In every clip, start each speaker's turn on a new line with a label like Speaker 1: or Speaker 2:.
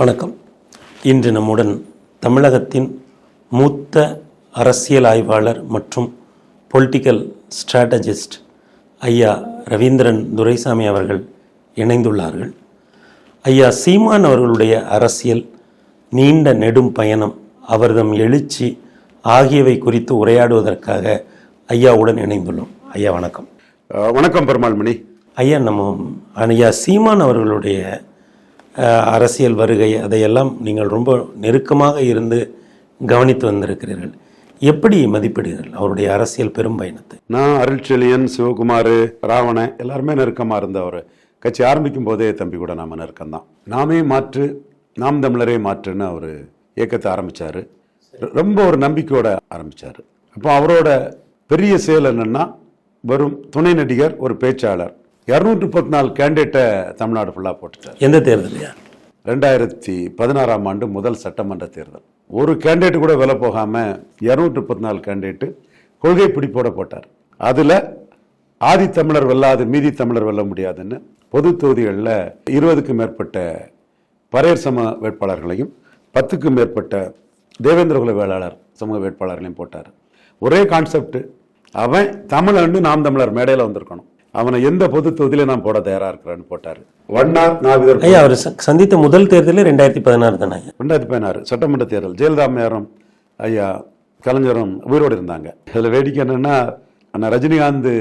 Speaker 1: வணக்கம். இன்று நம்முடன் தமிழகத்தின் மூத்த அரசியல் ஆய்வாளர் மற்றும் பொலிட்டிக்கல் ஸ்ட்ராட்டஜிஸ்ட் ஐயா ரவீந்திரன் துரைசாமி அவர்கள் இணைந்துள்ளார்கள். ஐயா சீமான் அவர்களுடைய அரசியல் நீண்ட நெடும் பயணம் அவர்தம் எழுச்சி ஆகியவை குறித்து உரையாடுவதற்காக ஐயாவுடன் இணைந்துள்ளோம். ஐயா வணக்கம்.
Speaker 2: வணக்கம் பெருமாள் மணி
Speaker 1: ஐயா நம்ம ஐயா சீமான் அவர்களுடைய அரசியல் வருகை அதையெல்லாம் நீங்கள் ரொம்ப நெருக்கமாக இருந்து கவனித்து வந்திருக்கிறீர்கள். எப்படி மதிப்பிடுகிறீர்கள் அவருடைய அரசியல் பெரும் பயணத்தை?
Speaker 2: நான் அருள்செழியன் சிவகுமார் ராவணன் எல்லாருமே நெருக்கமாக இருந்தவர். கட்சி ஆரம்பிக்கும் போதே தம்பி கூட நாம நெருக்கம்தான். நாமே மாற்று நாம் தமிழரே மாற்றுன்னு அவர் இயக்கத்தை ஆரம்பிச்சாரு. ரொம்ப ஒரு நம்பிக்கையோட ஆரம்பிச்சாரு. அப்போ அவரோட பெரிய செயல் என்னன்னா வெறும் துணை நடிகர் ஒரு பேச்சாளர். இரநூற்றி முப்பத்தி நாலு கேண்டிடேட்டை தமிழ்நாடு ஃபுல்லாக போட்டுட்டார்.
Speaker 1: எந்த தேர்தலையா?
Speaker 2: ரெண்டாயிரத்தி பதினாறாம் ஆண்டு முதல் சட்டமன்ற தேர்தல். ஒரு கேண்டிடேட் கூட விலை போகாம இரநூற்றி முப்பத்தி நாலு கேண்டிடேட் கொள்கை பிடிப்போட போட்டார். அதுல ஆதி தமிழர் வெல்லாது மீதி தமிழர் வெல்ல முடியாதுன்னு பொது தொகுதிகளில் இருபதுக்கும் மேற்பட்ட பரையர் சம வேட்பாளர்களையும் பத்துக்கும் மேற்பட்ட தேவேந்திரகுல வேளாளர் சமூக வேட்பாளர்களையும் போட்டார். ஒரே கான்செப்ட் அவன் தமிழன்னு நாம் தமிழர் மேடையில் வந்திருக்கணும். அவனை எந்த பொது தொகுதியில நான் போட தயாரா இருக்கிறேன்னு போட்டார். வண்ணார் நாவிதர்
Speaker 1: ஐயா அவர் சந்தித்த முதல் தேர்தலே ரெண்டாயிரத்தி பதினாறு தானே
Speaker 2: ரெண்டாயிரத்தி பதினாறு சட்டமன்ற தேர்தல். ஜெயலலிதா அம்மையாரும் ஐயா கலைஞரும் உயிரோடு இருந்தாங்க. இதில் வேடிக்கை என்னன்னா அண்ணா ரஜினிகாந்த்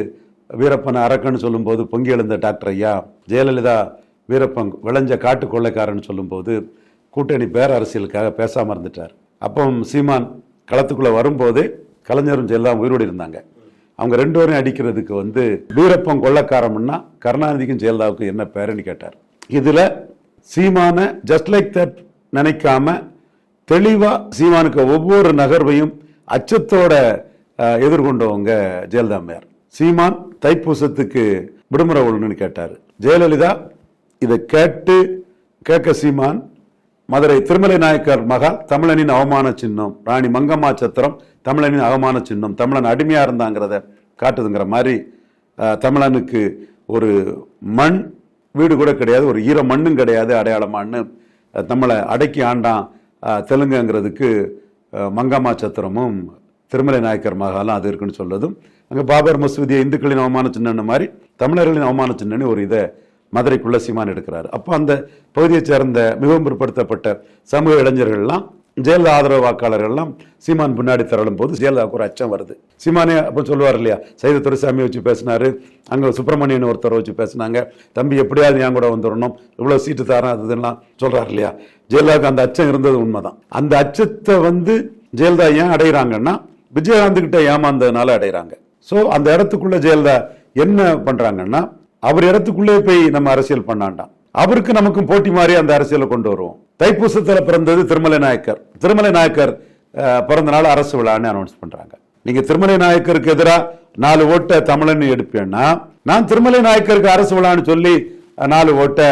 Speaker 2: வீரப்பன் அரக்கன்னு சொல்லும்போது பொங்கி எழுந்த டாக்டர் ஐயா ஜெயலலிதா வீரப்பன் விளைஞ்ச காட்டு கொள்ளைக்காரன்னு சொல்லும்போது கூட்டணி பேர அரசியலுக்காக பேசாமல் இருந்துட்டார். அப்போ சீமான் களத்துக்குள்ளே வரும்போது கலைஞரும் ஜெயலலிதா உயிரோடு இருந்தாங்க. அவங்க ரெண்டு வரையும் அடிக்கிறதுக்கு வந்து வீரப்பன் கொள்ளக்காரம்னா கருணாநிதிக்கும் ஜெயலலிதாவுக்கும் என்ன பேருன்னு கேட்டார். இதுல சீமான ஜஸ்ட் லைக் தட் நினைக்காம தெளிவா சீமானுக்கு ஒவ்வொரு நகர்வையும் அச்சத்தோட எதிர்கொண்டவங்க ஜெயலலிதா அம்மையார். சீமான் தைப்பூசத்துக்கு விடுமுறை ஒழுங்குன்னு கேட்டார். ஜெயலலிதா இதை கேட்டு கேட்க சீமான் மதுரை திருமலை நாயக்கர் மகா தமிழனின் அவமான சின்னம் ராணி மங்கம்மா சத்திரம் தமிழனின் அவமான சின்னம் தமிழன் அடிமையாக இருந்தாங்கிறத காட்டுதுங்கிற மாதிரி தமிழனுக்கு ஒரு மண் வீடு கூட கிடையாது ஒரு ஈர மண்ணும் கிடையாது அடையாளமானு அஹ், நம்மளை அடக்கி ஆண்டான் தெலுங்குங்கிறதுக்கு மங்கம்மா சத்திரமும் திருமலை நாயக்கர் மகாலும் அது இருக்குன்னு சொல்லதும் அங்கே பாபர் மசூதியை இந்துக்களின் அவமான சின்னன்னு மாதிரி தமிழர்களின் அவமான சின்னன்னு ஒரு இதை மதுரைக்குள்ள சீமான் எடுக்கிறார். அப்போ அந்த பகுதியை சேர்ந்த மிகவும் பிற்படுத்தப்பட்ட சமூக இளைஞர்கள்லாம் ஜெயலலிதா ஆதரவு வாக்காளர்கள்லாம் சீமான் பின்னாடி திரளும் போது ஜெயலலிதாவுக்கு ஒரு அச்சம் வருது. சீமானே அப்போ சொல்லுவார் இல்லையா? சைத துரைசாமி வச்சு பேசினாரு அங்கே சுப்பிரமணியன் ஒருத்தரை வச்சு பேசினாங்க தம்பி எப்படியாவது என் கூட வந்துடணும் இவ்வளோ சீட்டு தரேன் அது இதெல்லாம் இல்லையா? ஜெயலலிதாவுக்கு அந்த அச்சம் இருந்தது உண்மைதான். அந்த அச்சத்தை வந்து ஜெயலலிதா ஏன் அடைகிறாங்கன்னா விஜயகாந்த் கிட்ட ஏமாந்ததுனால அடைகிறாங்க ஸோ அந்த இடத்துக்குள்ள ஜெயலலிதா என்ன பண்ணுறாங்கன்னா அவர் இடத்துக்குள்ளே போய் நம்ம அரசியல் பண்ணாண்டாம். அவருக்கு நமக்கும் போட்டி மாதிரி அந்த அரசியலை கொண்டு வருவோம். தைப்பூசத்தில் பிறந்தது திருமலை நாயக்கர். திருமலை நாயக்கர் பிறந்த நாள் அரசு விழான்னு அனௌன்ஸ் பண்ணுறாங்க நீங்கள் திருமலை நாயக்கருக்கு எதிராக நாலு ஓட்டை தமிழன் எடுப்பேன்னா நான் திருமலை நாயக்கருக்கு அரசு விழான்னு சொல்லி நாலு ஓட்டை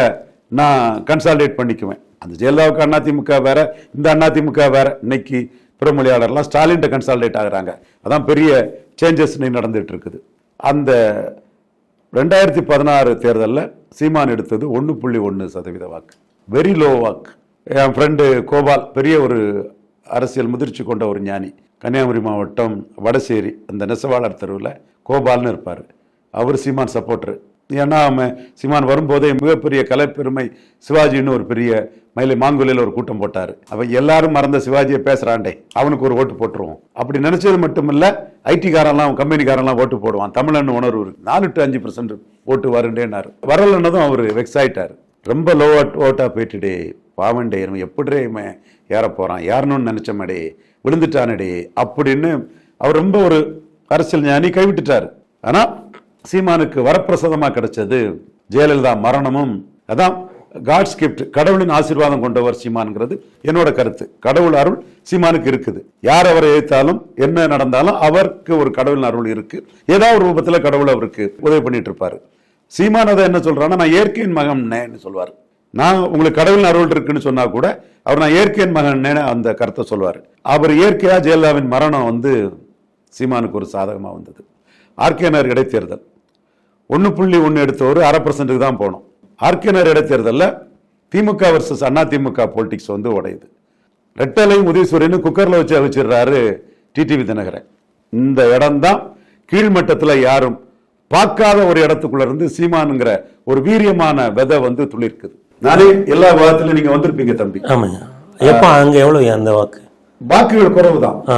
Speaker 2: நான் கன்சாலிடேட் பண்ணிக்குவேன். அந்த ஜெயலலிதாவுக்கு அதிமுக வேற இந்த அதிமுக வேற. இன்னைக்கு பிறமொழியாளர்லாம் ஸ்டாலின்ட்ட கன்சாலிடேட் ஆகுறாங்க. அதான் பெரிய சேஞ்சஸ் நடந்துட்டு இருக்குது அந்த ரெண்டாயிரத்தி பதினாறு தேர்தலில் சீமான் எடுத்தது ஒன்று புள்ளி ஒன்று சதவீத வாக்கு. வெரி லோ வாக்கு. என் ஃப்ரெண்டு கோபால் பெரிய ஒரு அரசியல் முதிர்ச்சி கொண்ட ஒரு ஞானி. கன்னியாகுமரி மாவட்டம் வடசேரி அந்த நெசவாளர் தெருவில் கோபால்னு இருப்பார். அவர் சீமான் சப்போர்ட்ரு ஏன்னா அவன் சீமான் வரும்போதே மிகப்பெரிய கலைப்பெருமை சிவாஜின்னு ஒரு பெரிய மயிலை மாங்குலையில் ஒரு கூட்டம் போட்டார். அவன் எல்லாரும் மறந்த சிவாஜியை பேசுகிறாண்டே அவனுக்கு ஒரு ஓட்டு போட்டுருவோம். அப்படி நினச்சது மட்டும் இல்லை ஐடி கம்பெனிக்காரன்லாம் ஓட்டு போடுவான். தமிழன் உணர்வு நாலு டு அஞ்சு பர்சன்ட் ஓட்டு வருண்டேன்னாரு வரலன்னதும் அவர் வெக்ஸ் ஆகிட்டார் ரொம்ப லோ ஓட்டாக போயிட்டுடே. பாவண்டே இவன் எப்படிடே இவன் ஏற போகிறான் ஏறணும்னு நினைச்சமடே விழுந்துட்டானடே அப்படின்னு அவர் ரொம்ப ஒரு அரசியல் ஞானி கைவிட்டுட்டார். ஆனால் சீமானுக்கு வரப்பிரசாதமாக கிடைச்சது ஜெயலலிதா மரணமும். அதான் காட்ஸ் கிஃப்ட் கடவுளின் ஆசீர்வாதம் கொண்டவர் சீமான்ங்கிறது என்னோட கருத்து. கடவுள் அருள் சீமானுக்கு இருக்குது. யார் அவரை ஏற்றாலும் என்ன நடந்தாலும் அவருக்கு ஒரு கடவுளின் அருள் இருக்கு. ஏதாவது ஒரு ரூபத்தில் கடவுள் அவருக்கு உதவி பண்ணிட்டு இருப்பாரு. சீமான் அதை என்ன சொல்றான்னா நான் இயற்கையின் மகன் சொல்வார் நான் உங்களுக்கு கடவுள் அருள் இருக்குன்னு சொன்னா கூட அவர் நான் இயற்கையின் மகன் அந்த கருத்தை சொல்வார். அவர் இயற்கையா ஜெயலலிதாவின் மரணம் வந்து சீமானுக்கு ஒரு சாதகமாக வந்தது. ஆர்கேனர் இடைத்தேர்தல். ஒன்று புள்ளி ஒன்று எடுத்தவர் அரை பர்சன்ட்டுக்கு தான் போனோம். ஆர்கேனர் இடைத்தேர்தலில் திமுக வர்சஸ் அண்ணா திமுக பொலிட்டிக்ஸ் வந்து உடையுது. ரெட்டலையும் உதயசூரியனும் குக்கரில் வச்சு அவிச்சிடுறாரு டிடிவி தினகரன். இந்த இடம்தான் கீழ்மட்டத்தில் யாரும் பார்க்காத ஒரு இடத்துக்குள்ள இருந்து சீமானுங்கிற ஒரு வீரியமான விதை வந்து துளிர்க்குது. நானே எல்லா விவாதத்திலும் நீங்க வந்திருப்பீங்க தம்பி.
Speaker 1: ஆமாங்க எப்போ அங்கே எவ்வளோ அந்த வாக்கு?
Speaker 2: வாக்குகள் குறைவுதான்.
Speaker 1: ஆ.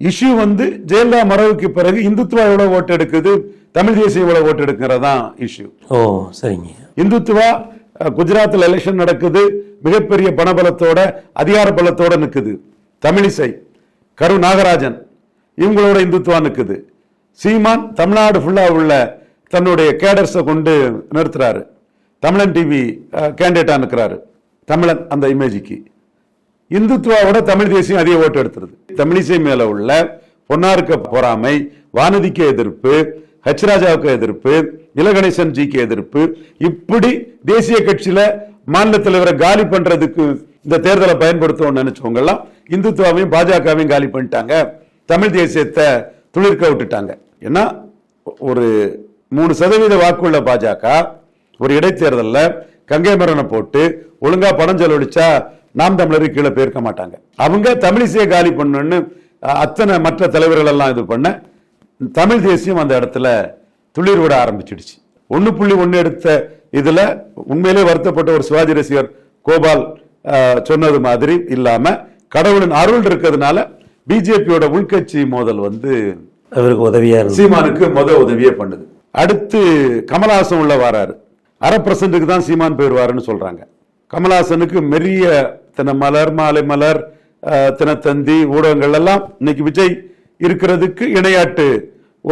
Speaker 2: இஷ்யூ வந்து ஜெயலலிதா மறைவுக்கு பிறகு இந்துத்துவா எவ்வளவு ஓட்டு எடுக்குது தமிழ் தேசியம் எவ்வளவு ஓட்டு எடுக்கிறதான் இஷ்யூ.
Speaker 1: ஓ சரிங்க
Speaker 2: இந்துத்துவா அஹ், குஜராத்ல எலெக்ஷன் நடக்குது மிகப்பெரிய பணபலத்தோட அதிகார பலத்தோட நிக்குது. தமிழிசை கரு நாகராஜன் இவங்களோட இந்துத்துவா நிக்குது. சீமான் தமிழ்நாடு ஃபுல்லா உள்ள தன்னுடைய கேடர்ஸை கொண்டு நிறுத்துறாரு. தமிழன் டிவி கேண்டிடேட்டாக இருக்கிறாரு தமிழன் அந்த இமேஜிக்கு இந்துத்துவாவோட தமிழ் தேசியம் அதிக ஓட்டு எடுத்துருது. தமிழிசை மேல உள்ள பொன்னாருக்கு பொறாமை வானதிக்கு எதிர்ப்பு ஹெச் ராஜாவுக்கு எதிர்ப்பு இலகணேசன் ஜிக்கு எதிர்ப்பு. இப்படி தேசிய கட்சியில மாநில தலைவரை காலி பண்றதுக்கு இந்த தேர்தலை பயன்படுத்தணும்னு நினைச்சவங்க எல்லாம் இந்துத்துவாவையும் பாஜகவையும் காலி பண்ணிட்டாங்க. தமிழ் தேசியத்தை துளிர்க்க விட்டுட்டாங்க. ஏன்னா ஒரு மூணு சதவீத வாக்குள்ள பாஜக ஒரு இடைத்தேர்தல்ல கங்கை மரனை போட்டு ஒழுங்கா பணம் செலவழிச்சா நாம் தமிழருக்கு கீழே போயிருக்க மாட்டாங்க. அவங்க தமிழிசையை காலி பண்ணணும்னு அஹ், அத்தனை மற்ற தலைவர்கள் எல்லாம் இது பண்ண தமிழ் தேசியம் அந்த இடத்துல துளிர் விட ஆரம்பிச்சிடுச்சு. ஒண்ணு புள்ளி ஒண்ணு எடுத்த இதுல உண்மையிலே வருத்தப்பட்ட ஒரு சிவாஜி ரசிகர் கோபால் சொன்னது மாதிரி இல்லாம கடவுளின் அருள் இருக்கிறதுனால பிஜேபியோட உள்கட்சி மோதல் வந்து
Speaker 1: அவருக்கு உதவியாக இருந்தது.
Speaker 2: சீமானுக்கு முத உதவியே பண்ணுது. அடுத்து கமலஹாசன் உள்ள வராரு. அரை பர்சன்ட்டுக்கு தான் சீமான் போயிடுவாருன்னு சொல்றாங்க. கமலஹாசனுக்கு மெரிய தின மலர் மாலை மலர் தினத்தந்தி ஊடகங்கள் எல்லாம் இன்னைக்கு விஜய் இருக்கிறதுக்கு இணையாட்டு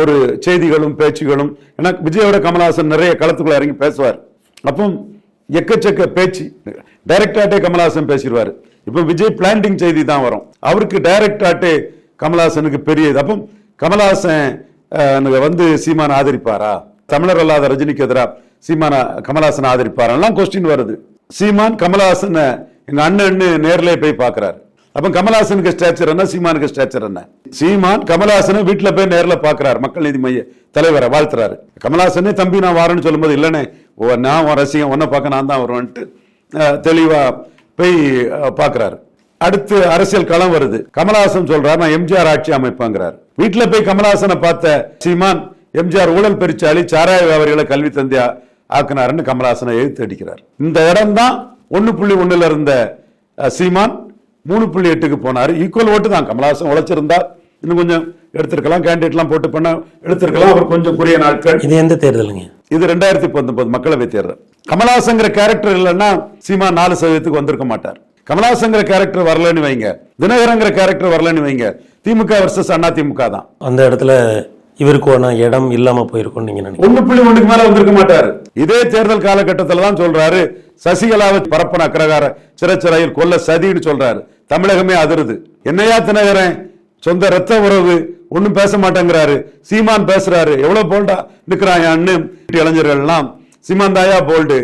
Speaker 2: ஒரு செய்திகளும் பேச்சுகளும். ஏன்னா விஜயோட கமலஹாசன் நிறைய களத்துக்குள்ள இறங்கி பேசுவார். அப்போ எக்கச்சக்க பேச்சு. டைரக்டாட்டே கமலஹாசன் பேசிடுவாரு. இப்போ விஜய் பிளான்டிங் செய்தி தான் வரும். அவருக்கு டைரக்டாட்டே கமலஹாசனுக்கு பெரிய இது அப்போ கமலஹாசன் வந்து சீமான் ஆதரிப்பாரா? தமிழர் அல்லாத ரஜினிக்கு எதிராக சீமான கமலஹாசன் ஆதரிப்பாரெல்லாம் கொஸ்டின் வருது. சீமான் கமலஹாசனை எங்க அண்ணன்னு நேர்லயே போய் பார்க்கறாரு. அப்ப கமலஹாசனுக்கு ஸ்டேச்சர் என்ன சீமானுக்கு ஸ்டேச்சர் என்ன? சீமான் கமலஹாசனை வீட்டில் போய் நேர்ல பார்க்கறாரு. மக்கள் நீதி மைய தலைவரை வாழ்த்துறாரு. கமலஹாசனே தம்பி நான் வாரேன்னு சொல்லும்போது இல்லைனே ஓ நான் உன் ரசிகன் உன்னை பார்க்க நான் தான் வருவேன்ட்டு தெளிவாக தெளிவா போய் அஹ், அடுத்து அரசியல் களம் வருது. கமலஹாசன் சொல்றாரு நான் எம்ஜிஆர் ஆட்சி அமைப்பாங்கிறார். வீட்டில் போய் கமலஹாசனை பார்த்த சீமான் எம்ஜிஆர் ஊழல் பெருச்சாளி சாராய வியாபாரிகளை கல்வி தந்தையா ஆக்குனாருன்னு கமலஹாசனை எழுத்து அடிக்கிறார் இந்த இடம் தான் ஒன்னு புள்ளி ஒண்ணுல இருந்த சீமான் மூணு புள்ளி எட்டுக்கு போனாரு. ஈக்குவல் ஓட்டு தான். கமலஹாசன் உழைச்சிருந்தா இன்னும் கொஞ்சம் எடுத்திருக்கலாம். கேண்டிடேட்லாம் போட்டு பண்ண எடுத்திருக்கலாம். அவர் கொஞ்சம் குறைய நாட்கள்.
Speaker 1: இது எந்த தேர்தலுங்க?
Speaker 2: இது ரெண்டாயிரத்தி பத்தொன்பது மக்களவை தேர்தல். கமலஹாசங்கிற கேரக்டர் இல்லைன்னா சீமா நாலு சதவீதத்துக்கு வந்திருக்க மாட்டார். கமலஹாசங்கிற கேரக்டர் வரலன்னு வைங்க. தினகரங்கிற கேரக்டர் வரலன்னு வைங்க. திமுக வர்சஸ் அண்ணா திமுக தான்.
Speaker 1: அந்த இடத்துல இவருக்கு ஒன்றா இடம் இல்லாமல் போயிருக்கும்னு நீங்கள் நினைக்கிறீங்க?
Speaker 2: ஒண்ணு புள்ளி ஒண்ணுக்கு மேல வந்திருக்க மாட்டாரு. இதே தேர்தல் காலகட்டத்துல தான் சொல்றாரு. சசிகலாவை பரப்பன அக்ரகார சிறைச்சிறையில் கொல்ல சதின்னு சொல்றாரு. தமிழகமே அதிருது. என்னையா தினகரன்? சொந்த ரத்த உறவு. ஒண்ணும் பேச மாட்டேங்கிறாரு. சீமான் பேசுறாரு. எவ்வளவு போல்டா நிக்கிறான் அண்ணு இளைஞர்கள் எல்லாம் சீமான் தாயா போல்டு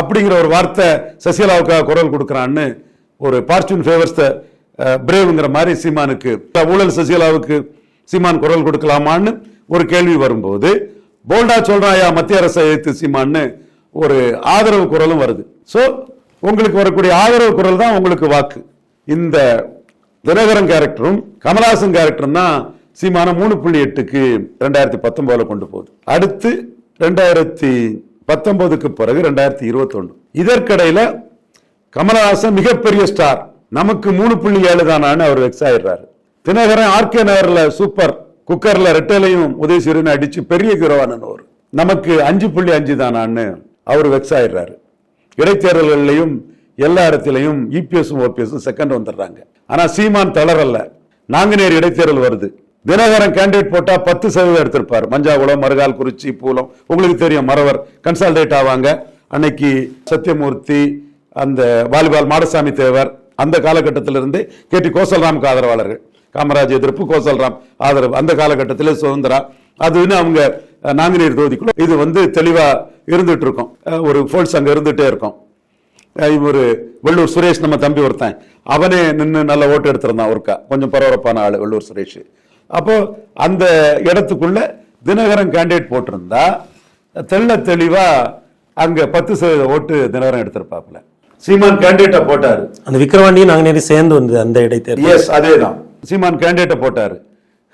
Speaker 2: அப்படிங்கிற ஒரு வார்த்தை சசிகலாவுக்காக குரல் கொடுக்கறான்னு ஒரு பார்ச்சூன் ஃபேவர்ஸ் பிரேவுங்கிற மாதிரி சீமானுக்கு ஊழல் சசிகலாவுக்கு சீமான் குரல் கொடுக்கலாமான்னு ஒரு கேள்வி வரும்போது போல்டா சொல்றாயா மத்திய அரசை எதிர்த்து சீமான்னு ஒரு ஆதரவு குரலும் வருது. ஸோ உங்களுக்கு வரக்கூடிய ஆதரவு குரல் தான் உங்களுக்கு வாக்கு. இந்த தினகரன் கேரக்டரும் கமலஹாசன் கேரக்டரும் தான் சீமான மூணு புள்ளி எட்டுக்கு ரெண்டாயிரத்தி பத்தொன்பதுல கொண்டு போகுது. அடுத்து ரெண்டாயிரத்தி பத்தொன்பதுக்கு பிறகு ரெண்டாயிரத்தி இருபத்தொன்னு. இதற்கிடையில கமலஹாசன் மிகப்பெரிய ஸ்டார் நமக்கு மூணு புள்ளி ஏழு தானான்னு அவர் வெக்ஸ் ஆயிடுறாரு. தினகரன் ஆர்கே நகர்ல சூப்பர் குக்கர்ல ரெட்டலையும் உதயசூரியன் அடிச்சு பெரிய ஹீரோவானவர் நமக்கு அஞ்சு புள்ளி அஞ்சு தானான்னு அவர் வெக்ஸ் ஆயிடுறாரு. இடைத்தேர்தல்கள்லையும் எல்லா இடத்திலையும் இபிஎஸும் ஓபிஎஸும் செகண்ட் வந்துடுறாங்க. ஆனா சீமான் தளரல்ல. நாங்குநேர் இடைத்தேர்தல் வருது. தினகரன் கேண்டிடேட் போட்டா பத்து சதவீதம் எடுத்திருப்பார். மஞ்சாகுளம் மருகால் குறிச்சி பூலம். உங்களுக்கு தெரியும் மறவர். கன்சால்டேட் ஆவாங்க. அன்னைக்கு சத்யமூர்த்தி அந்த வாலிபால் மாடசாமி தேவர் அந்த காலகட்டத்திலிருந்து கே டி கோசல்ராமுக்கு ஆதரவாளர்கள். காமராஜ் எதிர்ப்பு கோசல்ராம் ஆதரவு. அந்த காலகட்டத்தில் சுதந்திரா. அதுன்னு அவங்க நாங்குநேர் தொகுதிக்குள்ள இது வந்து தெளிவா இருந்துட்டு இருக்கும் ஒரு ஃபோல்ஸ் அங்க இருந்துட்டே இருக்கும். இவரு வெள்ளூர் சுரேஷ் நம்ம தம்பி ஒருத்தன். அவனே நின்று நல்ல ஓட்டு எடுத்திருந்தான் ஒருக்கா கொஞ்சம் பரபரப்பான ஆளு வெள்ளூர் சுரேஷ். அப்போ அந்த இடத்துக்குள்ள தினகரன் கேண்டிடேட் போட்டிருந்தா தெள்ள தெளிவா அங்க பத்து சதவீத ஓட்டு தினகரன் எடுத்திருப்பாப்புல. சீமான் கேண்டிடேட்டை போட்டாரு.
Speaker 1: அந்த விக்கிரவாண்டியும் நாங்கள் நேரம் சேர்ந்து வந்தது அந்த இடைத்தேர்தல்.
Speaker 2: எஸ் அதேதான். சீமான் கேண்டிடேட்டை போட்டார்.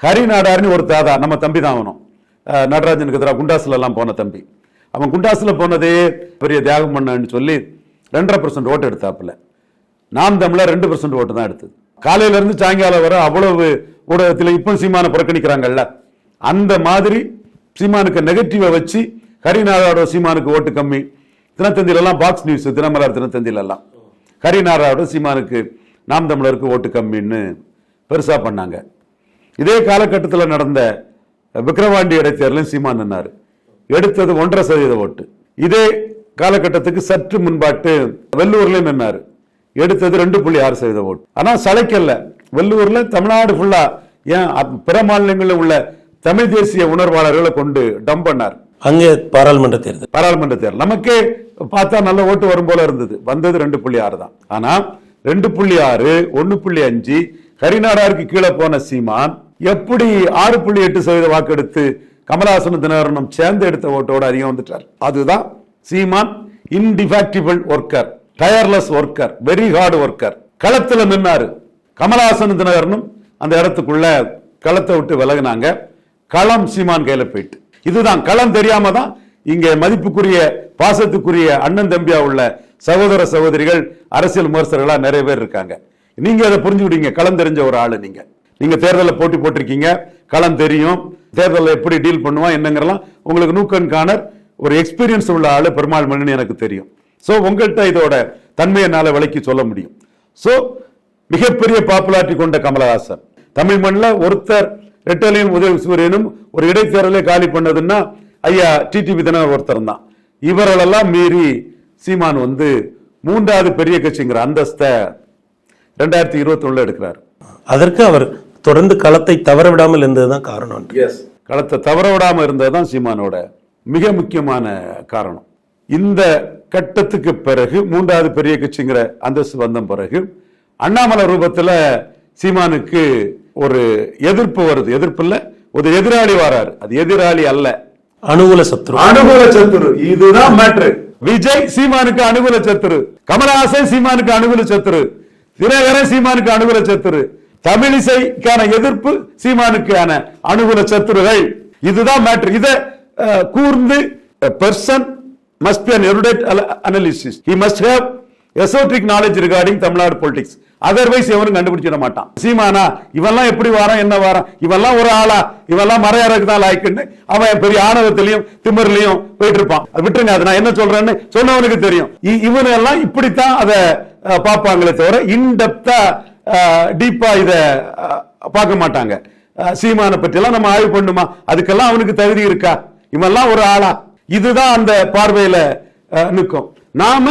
Speaker 2: ஹரி நாடார்னு ஒரு தாதா நம்ம தம்பி தான் அவனும். நடராஜனுக்கு எதிராக குண்டாசிலெல்லாம் போன தம்பி. அவன் குண்டாசில் போனதே பெரிய தியாகம் பண்ணன்னு சொல்லி ரெண்டரை பர்சன்ட் ஓட்டு எடுத்தாப்புல. நாம் தமிழர் ரெண்டு பர்சன்ட் ஓட்டு தான் எடுத்தது. காலையிலேருந்து சாயங்காலம் வர அவ்வளவு ஊடகத்தில் இப்போ சீமானை புறக்கணிக்கிறாங்கல்ல. அந்த மாதிரி சீமானுக்கு நெகட்டிவை வச்சு ஹரிநாராவோட சீமானுக்கு ஓட்டு கம்மி. தினத்தந்திலெல்லாம் பாக்ஸ் நியூஸ் தினமலர் தினத்தந்திலெல்லாம். ஹரிநாராவோட சீமானுக்கு நாம் தமிழருக்கு ஓட்டு கம்மின்னு பெருசா பண்ணாங்க. இதே காலகட்டத்தில் நடந்த விக்கிரவாண்டி இடைத்தேர்தலும் சீமான் நின்னாரு. எடுத்தது ஒன்றரை சதவீத ஓட்டு. இதே காலகட்டத்துக்கு சற்று முன்பாட்டு வெள்ளூர்ல நின்னாரு. எடுத்தது ரெண்டு புள்ளி ஆறு சதவீத ஓட்டு. ஆனா சளைக்கல்ல. வெள்ளூர்ல தமிழ்நாடு ஃபுல்லா ஏன் பிற மாநிலங்களில் உள்ள தமிழ் தேசிய உணர்வாளர்களை கொண்டு டம்ப் பண்ணார்.
Speaker 1: அங்கே பாராளுமன்ற தேர்தல்.
Speaker 2: பாராளுமன்ற தேர்தல். நமக்கே பார்த்தா நல்ல ஓட்டு வரும் போல இருந்தது. வந்தது ரெண்டு புள்ளி ஆறு தான். ஆனா ரெண்டு புள்ளி ஆறு ஒன்னு புள்ளி அஞ்சு ஹரிநாடாருக்கு கீழே போன சீமான் எப்படி ஆறு புள்ளி எட்டு சதவீத வாக்கெடுத்து கமலஹாசன் தினகரனும் சேர்ந்து எடுத்த ஓட்டோட அதிகம் வந்துட்டார். அதுதான் சீமான் இன்டிஃபேக்டிபிள் worker tireless worker very hard worker களத்தில் நின்னாரு. கமலஹாசன் தினகரனும் அந்த இடத்துக்குள்ள களத்தை விட்டு விலகினாங்க. களம் சீமான் கையில போயிட்டு. இதுதான் களம் தெரியாம தான் இங்க மதிப்புக்குரிய பாசத்துக்குரிய அண்ணன் தம்பியா உள்ள சகோதர சகோதரிகள் அரசியல் விமர்சகர்களா நிறைய பேர் இருக்காங்க. நீங்க அதை புரிஞ்சுக்கிட்டீங்க. களம் தெரிஞ்ச ஒரு ஆளு நீங்க. நீங்க தேர்தலில் போட்டி போட்டிருக்கீங்க. களம் தெரியும். தேர்தலில் எப்படி டீல் பண்ணுவான் என்னங்கிறலாம் உங்களுக்கு நூக்கன் காணர் ஒரு எக்ஸ்பீரியன்ஸ் உள்ள ஆளு பெருமாள் மணின்னு எனக்கு தெரியும். சோ உங்கள்கிட்ட இதோட தன்மையை என்னால விளக்கி சொல்ல முடியும். சோ மிகப்பெரிய பாப்புலாரிட்டி கொண்ட கமலஹாசன். தமிழ் மண்ணில் ஒருத்தர் ரெட்டலையும் உதவி சூரியனும் ஒரு இடைத்தேர்தலே காலி பண்ணதுன்னா ஐயா டிடிவி தினகர் ஒருத்தர் தான். இவர்களெல்லாம் மீறி சீமான் வந்து மூன்றாவது பெரிய கட்சிங்கிற அந்தஸ்தை ரெண்டாயிரத்தி இருபத்தி எடுக்கிறார்.
Speaker 1: அதற்கு அவர் தொடர்ந்து களத்தை தவற விடாமல் இருந்ததுதான் காரணம்
Speaker 2: எஸ் களத்தை தவற விடாம இருந்ததுதான் சீமானோட மிக முக்கியமான காரணம். இந்த கட்டத்துக்கு பிறகு மூன்றாவது பெரிய கட்சிங்கிற அந்தஸ்து வந்த பிறகு அண்ணாமலை ரூபத்துல சீமானுக்கு ஒரு எதிர்ப்பு வருது. எதிர்ப்பு இல்ல ஒரு எதிராளி வராரு. அது எதிராளி அல்ல.
Speaker 1: அனுகூல சத்ரு.
Speaker 2: அனுகூல சத்துரு இதுதான் மேட்ரு விஜய் சீமானுக்கு அனுகூல சத்துரு கமலஹாசன் சீமானுக்கு அனுகூல சத்துரு தினகரன் சீமானுக்கு அனுகூல சத்துரு. தமிழிசைக்கான எதிர்ப்பு சீமானுக்கான அனுகூல சத்துருகள். இதுதான் மேட்ரு இத கூர்ந்து person must be an erudite analysis he must have esoteric knowledge regarding Tamil Nadu politics otherwise எவரும் கண்டுபிடிச்சிட மாட்டான். சீமானா இவெல்லாம் எப்படி வாரான் என்ன வாரம் இவெல்லாம் ஒரு ஆளா? இவெல்லாம் மறையாறதுக்கு தான் லாய்க்குன்னு அவன் பெரிய ஆணவத்திலையும் திமர்லையும் போயிட்டு இருப்பான் விட்டுருங்க அது நான் என்ன சொல்றேன்னு சொன்னவனுக்கு தெரியும். இ- இவனு எல்லாம் இப்படித்தான் அதை பார்ப்பாங்களே தவிர இன்டெப்தா டீப்பா இதை பார்க்க மாட்டாங்க. சீமானை பற்றியெல்லாம் நம்ம ஆய்வு பண்ணுமா? அதுக்கெல்லாம் அவனுக்கு தகுதி இருக்கா? இவெல்லாம் ஒரு ஆளா? இதுதான் அந்த பார்வையில நிற்கும் நாம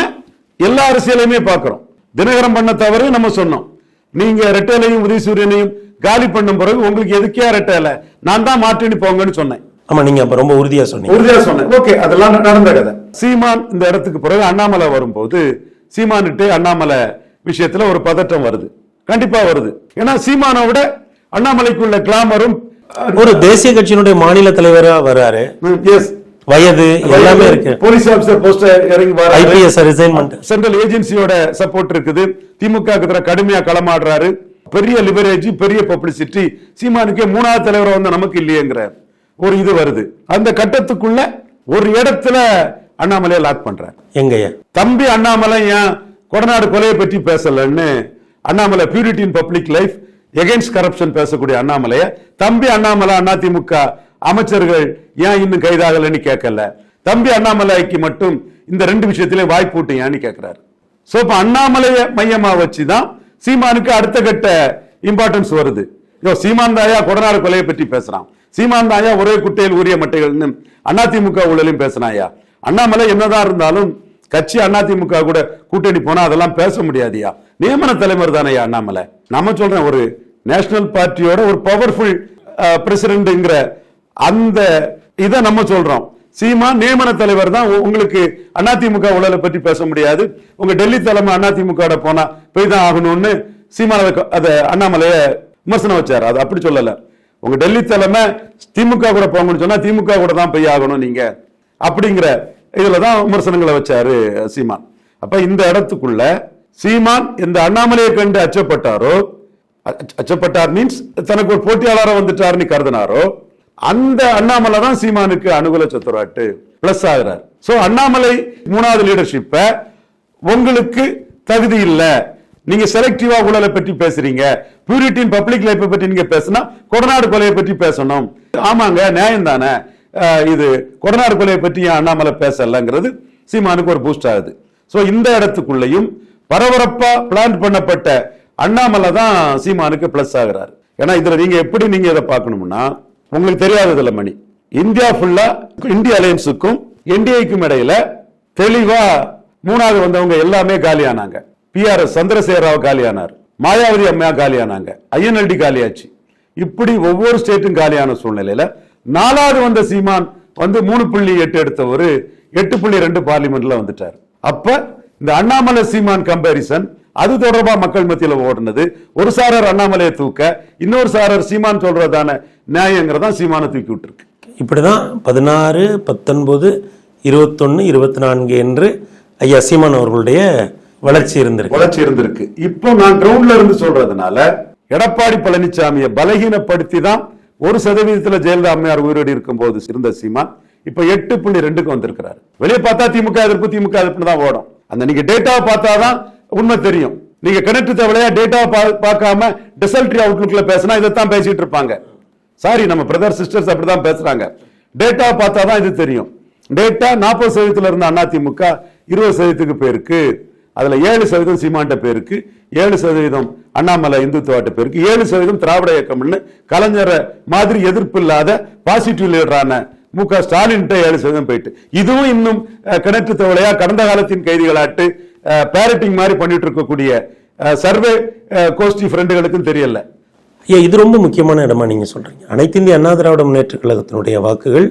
Speaker 2: எல்லா அரசியலையுமே பார்க்கிறோம். தினகரன் பண்ண தவறு நம்ம சொன்னோம். நீங்க ரெட்டலையும் உதயசூரியனையும் காலி பண்ணும் பிறகு உங்களுக்கு எதுக்கே ரெட்டலை நான் தான் மாற்றினு போங்கன்னு சொன்னேன்.
Speaker 1: ஆமா நீங்க அப்ப ரொம்ப உறுதியா சொன்னீங்க.
Speaker 2: உறுதியா சொன்னேன். ஓகே அதெல்லாம் நடந்த கதை. சீமான் இந்த இடத்துக்கு பிறகு அண்ணாமலை வரும்போது சீமானுட்டு அண்ணாமலை விஷயத்துல ஒரு பதட்டம் வருது. கண்டிப்பா வருது. ஏன்னா சீமானை விட அண்ணாமலைக்குள்ள கிளாமரும்
Speaker 1: ஒரு தேசிய கட்சியினுடைய மாநில தலைவரா
Speaker 2: எஸ்
Speaker 1: வயது எல்லாமே இருக்கு.
Speaker 2: போலீஸ் ஆபீசர் போஸ்ட் இறங்கி வர
Speaker 1: ஐபிஎஸ் ரிசைன்மெண்ட்
Speaker 2: சென்ட்ரல் ஏஜென்சியோட சப்போர்ட் இருக்குது. திமுக கடுமையா களமாடுறாரு. பெரிய லிவரேஜ் பெரிய பப்ளிசிட்டி சீமானுக்கே மூணாவது தலைவர் வந்து நமக்கு இல்லையேங்கிற ஒரு இது வருது. அந்த கட்டத்துக்குள்ள ஒரு இடத்துல அண்ணாமலையை லாக் பண்றாரு.
Speaker 1: எங்கய்யா?
Speaker 2: தம்பி அண்ணாமலை ஏன் கொடநாடு கொலையை பற்றி பேசலன்னு? Annamalai purity in public life against corruption பேசக்கூடிய அண்ணாமலைய. தம்பி அண்ணாமலை அதிமுக அமைச்சர்கள் ஏன் இன்னும் கைதாகலன்னு கேட்கல? தம்பி அண்ணாமலைக்கு மட்டும் இந்த ரெண்டு விஷயத்திலையும் வாய்ப்பு ஏன்னு கேட்கிறாரு. சோ இப்போ அண்ணாமலையை மையமா வச்சுதான் சீமானுக்கு அடுத்த கட்ட இம்பார்ட்டன்ஸ் வருது. யோ சீமான் தாயா கொடநாடு கொலையை பற்றி பேசுறான். சீமான் தாயா ஒரே குட்டையில் உரிய மட்டைகள்னு அதிமுக ஊழலையும் பேசினாயா? அண்ணாமலை என்னதான் இருந்தாலும் கட்சி அதிமுக கூட கூட்டணி போனா அதெல்லாம் பேச முடியாதியா? நியமன தலைவர் தானேயா அண்ணாமலை? நம்ம சொல்றேன் ஒரு நேஷனல் பார்ட்டியோட ஒரு பவர்ஃபுல் பிரசிடென்ட்ங்கிற அந்த இதை நம்ம சொல்றோம். சீமா நியமன தலைவர் தான் உ- உங்களுக்கு அதிமுக ஊழலை பற்றி பேச முடியாது. உங்க டெல்லி தலைமை அதிமுக போனா போய் தான் ஆகணும்னு சீமான அதை அண்ணாமலைய விமர்சனம் வச்சார். அது அப்படி சொல்லல. உங்க டெல்லி தலைமை திமுக கூட போங்கன்னு சொன்னா திமுக கூட தான் போய் ஆகணும் நீங்க. அப்படிங்கிற இதுல தான் விமர்சனங்களை வச்சாரு சீமான் அப்ப இந்த இடத்துக்குள்ள சீமான் இந்த அண்ணாமலையை கண்டு அச்சப்பட்டாரோ? அச்சப்பட்டார் மீன்ஸ் தனக்கு ஒரு போட்டியாளரா வந்துட்டாருன்னு கருதினாரோ? அந்த அண்ணாமலை தான் சீமானுக்கு அனுகூல சத்துராட்டு பிளஸ் ஆகிறார். சோ அண்ணாமலை மூணாவது லீடர்ஷிப்ப உங்களுக்கு தகுதி இல்ல. நீங்க செலக்டிவா ஊழலை பற்றி பேசுறீங்க. பியூரிட்டின் பப்ளிக் லைஃப் பற்றி நீங்க பேசினா கொடநாடு கொலையை பற்றி பேசணும். ஆமாங்க நியாயம் தானே. இது கொடநாடு கொலையை பற்றி ஏன் அண்ணாமலை பேசலங்கிறது சீமானுக்கு ஒரு பூஸ்ட் ஆகுது. சோ இந்த இடத்துக்குள்ளேயும் பரபரப்பா பிளான் பண்ணப்பட்ட அண்ணாமலை தான் சீமானுக்கு பிளஸ் ஆகிறார். ஏன்னா இதுல நீங்க எப்படி நீங்க இதை பார்க்கணும்னா உங்களுக்கு தெரியாததுல மணி. இந்தியா ஃபுல்லா இந்திய அலையன்ஸுக்கும் என்டிஏக்கும் இடையில தெளிவா மூணாவது வந்தவங்க எல்லாமே காலியானாங்க. பிஆர்எஸ் சந்திரசேகராவ் காலியானார். மாயாவதி அம்மையா காலியானாங்க. ஐஎன்எல்டி காலியாச்சு. இப்படி ஒவ்வொரு ஸ்டேட்டும் காலியான சூழ்நிலையில நாலாவது வந்த சீமான் வந்து மூணு புள்ளி எட்டு எடுத்தவர் எட்டு புள்ளி ரெண்டு பார்லிமெண்ட்ல வந்துட்டார். அப்ப இந்த அண்ணாமலை சீமான் கம்பாரிசன் அது தொடர்பா மக்கள் மத்தியில ஓடுனது. ஒரு சாரர் அண்ணாமலையை தூக்க இன்னொரு சாரர் சீமான் சொல்றதான நியாயங்கிறதான் சீமானை தூக்கி விட்டுருக்கு.
Speaker 1: இப்படிதான் பதினாறு பத்தொன்பது இருபத்தொன்னு இருபத்தி நான்கு என்று ஐயா சீமான் அவர்களுடைய வளர்ச்சி இருந்திருக்கு.
Speaker 2: வளர்ச்சி இருந்திருக்கு. இப்போ நான் கிரவுண்ட்ல இருந்து சொல்றதுனால எடப்பாடி பழனிசாமியை பலகீனப்படுத்தி தான் ஒரு சதவீதத்துல ஜெயலலிதா அம்மையார் உயிரோடு இருக்கும் போது இருந்த சீமான் இப்ப எட்டு புள்ளி ரெண்டுக்கு வந்திருக்கிறாரு. வெளியே பார்த்தா திமுக எதிர்ப்பு திமுக எதிர்ப்பு தான் ஓடும். அந்த நீங்க டேட்டாவை பார்த்தாதான் உண்மை தெரியும். நீங்க கணக்கு தேவையா டேட்டாவை பார்க்காம டிசல்ட்ரி அவுட்லுக்ல பேசினா இதைத்தான் பேசிட்டு இருப்பாங்க. சாரி நம்ம பிரதர் சிஸ்டர்ஸ் அப்படிதான் பேசுறாங்க. டேட்டா பார்த்தா தான் இது தெரியும். டேட்டா நாற்பது சதவீதத்துல இருந்த அதிமுக இருபது சதவீதத்துக்கு பேருக்கு அதுல ஏழு சதவீதம் சீமாண்ட பேருக்கு ஏழு சதவீதம் அண்ணாமலை இந்துத்துவாட்ட பேருக்கு ஏழு சதவீதம் திராவிட இயக்கம்னு கலைஞரை மாதிரி எதிர்ப்பு இல்லாத பாசிட்டிவ் லீடரான மு க ஸ்டாலின் ஏழு சதவீதம் போயிட்டு. இதுவும் இன்னும் கிணற்று தவளையா கடந்த காலத்தின் கைதிகளாட்டு பேரட்டிங் மாதிரி பண்ணிட்டு இருக்கக்கூடிய சர்வே கோஷ்டி ஃப்ரெண்டுகளுக்கும் தெரியல.
Speaker 1: ஐயா இது ரொம்ப முக்கியமான இடமா நீங்க சொல்றீங்க. அனைத்து இந்திய அண்ணா திராவிட முன்னேற்ற கழகத்தினுடைய வாக்குகள்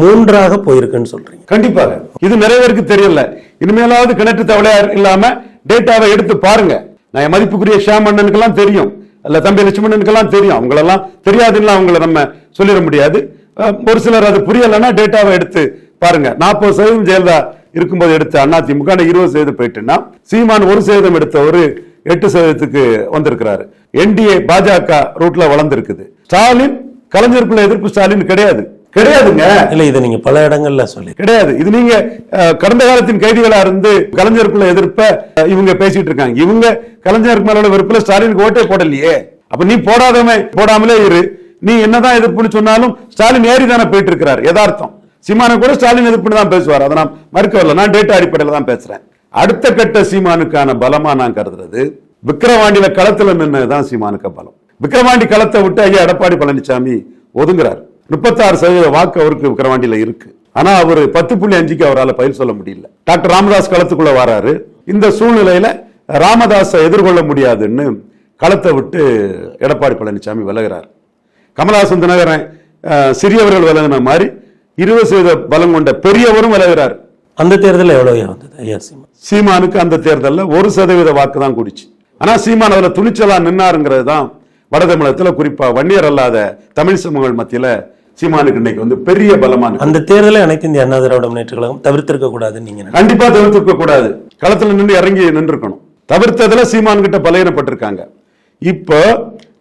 Speaker 1: மூன்றாக போயிருக்குன்னு சொல்றீங்க.
Speaker 2: கண்டிப்பாக. இது நிறைய பேருக்கு தெரியல. இனிமேலாவது கிணற்று தவளையா இல்லாம டேட்டாவை எடுத்து பாருங்க. நான் மதிப்புக்குரிய ஷியாம் அண்ணனுக்கெல்லாம் தெரியும். அல்ல தம்பி லட்சுமணனுக்கெல்லாம் தெரியும். அவங்களெல்லாம் தெரியாதுன்னு அவங்கள நம்ம சொல்லிட முடியாது. ஒரு சிலர் அது புரியலைன்னா டேட்டாவை எடுத்து பாருங்க. நாற்பது சதவீதம் ஜெயலலிதா இருக்கும்போது எடுத்த அதிமுக ஆனா இருபது சதவீதம் போயிட்டுன்னா சீமான் ஒரு சதவீதம் எடுத்த ஒரு எட்டு சதவீதத்துக்கு வந்திருக்கிறாரு. என்டிஏ பாஜக ரூட்ல வளர்ந்திருக்குது. ஸ்டாலின் கலைஞருக்குள்ள எதிர்ப்பு ஸ்டாலின் கிடையாது. கிடையாதுங்க.
Speaker 1: இல்ல இதை நீங்க பல இடங்கள்ல சொல்லி
Speaker 2: கிடையாது. இது நீங்க கடந்த காலத்தின் கைதிகளா இருந்து கலைஞருக்குள்ள எதிர்ப்ப இவங்க பேசிட்டு இருக்காங்க. இவங்க கலைஞருக்கு மேல வெறுப்புல ஸ்டாலினுக்கு ஓட்டே போடலையே. அப்ப நீ போடாதவன் போடாமலே இரு. நீ என்னதான் எதிர்ப்புன்னு சொன்னாலும் ஸ்டாலின் ஏறி தானே போயிட்டு இருக்கிறார் யதார்த்தம். சீமானை கூட ஸ்டாலின் எதிர்ப்புன்னு தான் பேசுவார். அதை நான் மறுக்க வரல. நான் டேட்டா அடிப்படையில் தான் பேசுறேன். அடுத்த கட்ட சீமானுக்கான பலமா நான் கருதுறது விக்கிரவாண்டியில களத்துல நின்னதுதான் சீமானுக்கு பலம். விக்கிரவாண்டி களத்தை விட்டு ஐயா எடப்பாடி பழனிசாமி ஒதுங்குறார். முப்பத்தாறு சதவீத வாக்கு அவருக்கு விக்கிரவாண்டியில இருக்கு. ஆனா அவர் பத்து புள்ளி அஞ்சுக்கு அவரால் பயிர் சொல்ல முடியல. டாக்டர் ராமதாஸ் களத்துக்குள்ள வராரு. இந்த சூழ்நிலையில ராமதாஸை எதிர்கொள்ள முடியாதுன்னு களத்தை விட்டு எடப்பாடி பழனிசாமி விலகிறார். கமலஹாசன் தினகரன் சிறியவர்கள் விலகின மாதிரி இருபது சதவீத பலம் கொண்ட பெரியவரும் விலகிறார்.
Speaker 1: அந்த தேர்தலில் சீமான்.
Speaker 2: சீமானுக்கு அந்த தேர்தல்ல ஒரு சதவீத வாக்கு தான் கூடிச்சு. ஆனா சீமான் அதுல துணிச்சலா நின்னாருங்கிறது தான் வட தமிழகத்துல குறிப்பா வன்னியர் அல்லாத தமிழ் சமூகங்கள் மத்தியில சீமானுக்கு இன்னைக்கு வந்து பெரிய பலமா இருக்கு
Speaker 1: அந்த தேர்தலை அனைத்து இந்திய அண்ணா திராவிட முன்னேற்ற கழகம் தவிர்த்திருக்க கூடாதுன்னு நீங்க?
Speaker 2: கண்டிப்பா தவிர்த்திருக்க கூடாது களத்துல நின்று இறங்கி நின்றுக்கணும் தவிர்த்ததுல சீமான் கிட்ட பலையனப்பட்டிருக்காங்க இப்போ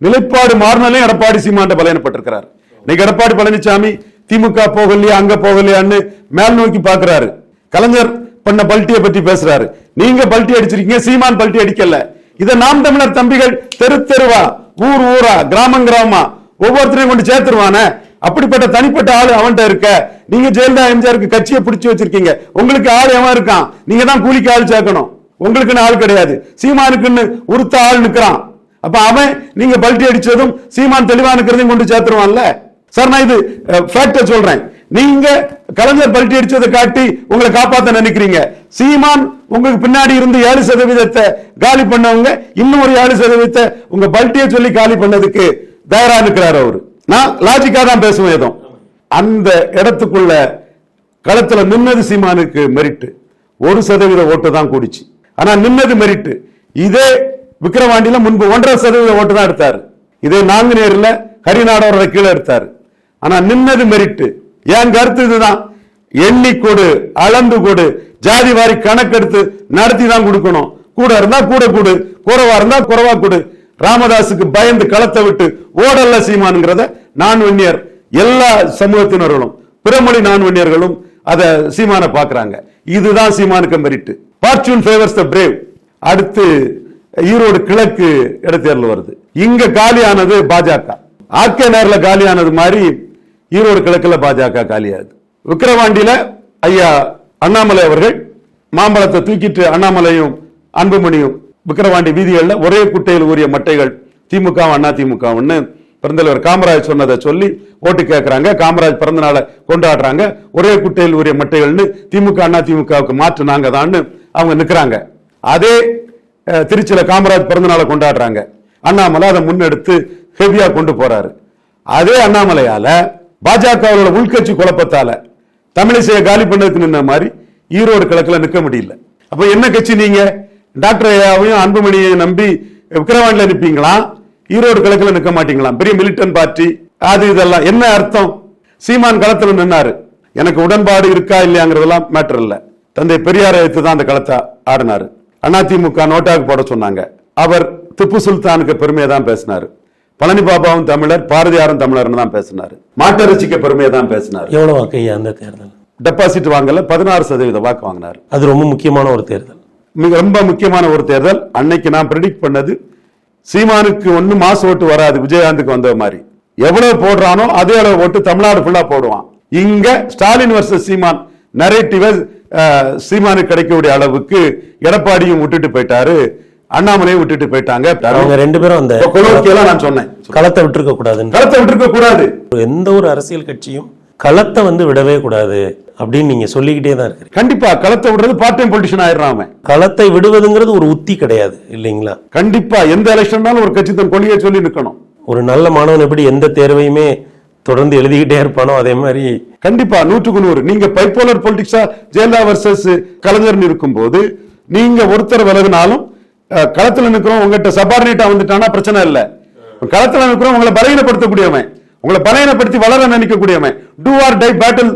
Speaker 2: நிலைப்பாடு மாறினாலே எடப்பாடி சீமான்ட்ட பலையனப்பட்டிருக்கிறார் இன்னைக்கு எடப்பாடி பழனிசாமி திமுக போகலையா அங்க போகலையான்னு மேல் நோக்கி பாக்குறாரு கலைஞர் பண்ண பல்ட்டியை பற்றி பேசுறாரு. நீங்க பல்ட்டி அடிச்சிருக்கீங்க சீமான் பல்ட்டி அடிக்கல. இதை நாம் தமிழர் தம்பிகள் தெரு தெருவா ஊர் ஊரா கிராமம் கிராமமா ஒவ்வொருத்தரையும் கொண்டு சேர்த்துருவானே? அப்படிப்பட்ட தனிப்பட்ட ஆளு அவன்கிட்ட இருக்க. நீங்க ஜெயலலிதா எம்ஜிஆருக்கு கட்சியை பிடிச்சி வச்சிருக்கீங்க. உங்களுக்கு ஆள் எவன் இருக்கான்? நீங்க தான் கூலிக்கு ஆள் சேர்க்கணும். உங்களுக்குன்னு ஆள் கிடையாது. சீமானுக்குன்னு உருத்த ஆள் நிக்கிறான். அப்ப அவன் நீங்க பல்ட்டி அடிச்சதும் சீமான் தெளிவா நிக்கிறதையும் கொண்டு சேர்த்துருவான்ல? சார் நான் இது ஃபேக்ட சொல்றேன். நீங்க கலைஞர் பல்ட்டி அடிச்சதை காட்டி உங்களை காப்பாத்த நினைக்கிறீங்க. சீமான் உங்களுக்கு பின்னாடி இருந்து ஏழு சதவீதத்தை காலி பண்ணவங்க இன்னும் ஒரு ஏழு சதவீதத்தை உங்க பல்ட்டியை சொல்லி காலி பண்ணதுக்கு தயாரா இருக்கிறார் அவரு. நான் லாஜிக்கா தான் பேசுவேன் ஏதோ. அந்த இடத்துக்குள்ள களத்துல நின்னது சீமானுக்கு மெரிட்டு ஒரு சதவீத ஓட்டு தான் கூடிச்சு. ஆனா நின்னது மெரிட்டு இதே விக்கிரவாண்டியில முன்பு ஒன்றரை சதவீத ஓட்டு தான் எடுத்தாரு. இதே நாங்குநேரில் ஹரிநாடோட கீழே எடுத்தாரு. ஆனா நின்னது மெரிட்டு. என் கருத்து இதுதான். எண்ணி கொடு அளந்து கொடு ஜாதி வாரி கணக்கெடுத்து நடத்தி தான் கொடுக்கணும். கூட இருந்தா கூட கூடு குறவா இருந்தா குறவா கூடு. ராமதாஸுக்கு பயந்து களத்தை விட்டு ஓடல்ல சீமானுங்கிறத நான் வன்னியர் எல்லா சமூகத்தினர்களும் பிறமொழி நான் வன்னியர்களும் அதை சீமான பாக்குறாங்க. இதுதான் சீமானுக்கு merit. Fortune favours the brave அடுத்து ஈரோடு கிழக்கு இடைத்தேர்தல் வருது. இங்க காலியானது பாஜக. ஆர்கே நேர்ல காலியானது மாதிரி ஈரோடு கிழக்குல பாஜக காலியாகுது விக்கிரவாண்டியில ஐயா அண்ணாமலை அவர்கள் மாம்பழத்தை தூக்கிட்டு அண்ணாமலையும் அன்புமணியும் விக்கிரவாண்டி வீதிகளில் ஒரே குட்டையில் ஊறிய மட்டைகள் திமுக அண்ணா திமுகன்னு பெருந்தலைவர் காமராஜ் சொன்னதை சொல்லி ஓட்டு கேட்குறாங்க காமராஜ் பிறந்த நாளை கொண்டாடுறாங்க. ஒரே குட்டையில் உரிய மட்டைகள்னு திமுக அண்ணா திமுகவுக்கு மாற்று நாங்க தான்னு அவங்க நிக்கிறாங்க. அதே திருச்சியில் திருச்சியில காமராஜ் பிறந்த நாளை கொண்டாடுறாங்க. அண்ணாமலை அதை முன்னெடுத்து ஹெவியா கொண்டு போறாரு. அதே அண்ணாமலையால பாஜகவோட உள்கட்சி குழப்பத்தால தமிழிசையை காலி பண்ணதுக்கு நின்ன மாதிரி ஈரோடு கிழக்குல நிற்க முடியல. அப்ப என்ன கட்சி நீங்க? டாக்டர் ஐயாவையும் அன்புமணியையும் நம்பி விக்கிரவாண்டில நிற்பீங்களா ஈரோடு கிழக்குல நிற்க மாட்டீங்களா? பெரிய மிலிட்டன் பார்ட்டி அது இதெல்லாம். என்ன அர்த்தம்? சீமான் களத்துல நின்னாரு. எனக்கு உடன்பாடு இருக்கா இல்லையாங்கிறதெல்லாம் மேட்டர் இல்ல. தந்தை பெரியாரை எடுத்து தான் அந்த களத்தை ஆடினாரு. அதிமுக நோட்டாக்கு போட சொன்னாங்க. அவர் திப்பு சுல்தானுக்கு பெருமையை தான் பேசினாரு. பழனி பாபாவும் தமிழர் பாரதியாரும் தமிழர்னு தான் பேசினாரு. மாட்டரசிக்க பெருமையை தான் பேசினாரு.
Speaker 1: எவ்வளவு வாக்கு ஐயா அந்த தேர்தல்?
Speaker 2: டெபாசிட் வாங்கல பதினாறு சதவீத வாக்கு வாங்கினாரு.
Speaker 1: அது ரொம்ப முக்கியமான ஒரு தேர்தல்.
Speaker 2: மிக ரொம்ப முக்கியமான ஒரு தேர்தல். அன்னைக்கு நான் ப்ரெடிக்ட் பண்ணது சீமானுக்கு ஒண்ணு மாசு ஓட்டு வராது விஜயகாந்துக்கு வந்த மாதிரி. எவ்வளவு போடுறானோ அதே அளவு ஓட்டு தமிழ்நாடு ஃபுல்லா போடுவான். இங்க ஸ்டாலின் வர்சஸ் சீமான் நரேட்டிவ சீமானுக்கு கிடைக்கக்கூடிய அளவுக்கு எடப்பாடியும் விட்டுட்டு போயிட்டாரு. அண்ணாமலையும் விட்டுட்டு போயிட்டாங்க.
Speaker 1: அவங்க ரெண்டு பேரும் அந்த
Speaker 2: கொலோக்கியெல்லாம் நான் சொன்னேன்.
Speaker 1: களத்தை விட்டுருக்க கூடாதுன்னு
Speaker 2: களத்தை விட்டுருக்க கூடாது.
Speaker 1: எந்த ஒரு அரசியல் கட்சியும் களத்தை வந்து விடவே கூடாது அப்படின்னு நீங்க சொல்லிக்கிட்டே தான் இருக்கிறீங்க.
Speaker 2: கண்டிப்பா களத்தை விடுறது பார்ட் டைம் பொலிட்டிஷன் ஆயிடுறான் அவன்.
Speaker 1: களத்தை விடுவதுங்கிறது ஒரு உத்தி கிடையாது இல்லைங்களா?
Speaker 2: கண்டிப்பா எந்த எலெக்ஷன்னாலும் ஒரு கட்சி தன் கொள்கையை சொல்லி நிக்கணும்
Speaker 1: ஒரு நல்ல மாணவன் எப்படி எந்த தேர்வையுமே தொடர்ந்து எழுதிக்கிட்டே இருப்பானோ அதே மாதிரி
Speaker 2: கண்டிப்பா நூற்றுக்கு நூறு. நீங்க பைப்போலர் பொலிட்டிக்ஸா ஜெயலலிதா வர்சஸ் கலைஞர்னு இருக்கும்போது நீங்க ஒருத்தர் விலகினாலும் களத்துல நிக்கிறோம் உங்ககிட்ட சபார்டினேட்டா வந்துட்டானா பிரச்சனை இல்ல. களத்துல நிக்கிறோம் உங்களை பலகீனப்படுத்தக்கூடியவன். உங்களை பலகீனப்படுத்தி வளர நினைக்கக்கூடியவன். டூ ஆர் டை பேட்டில்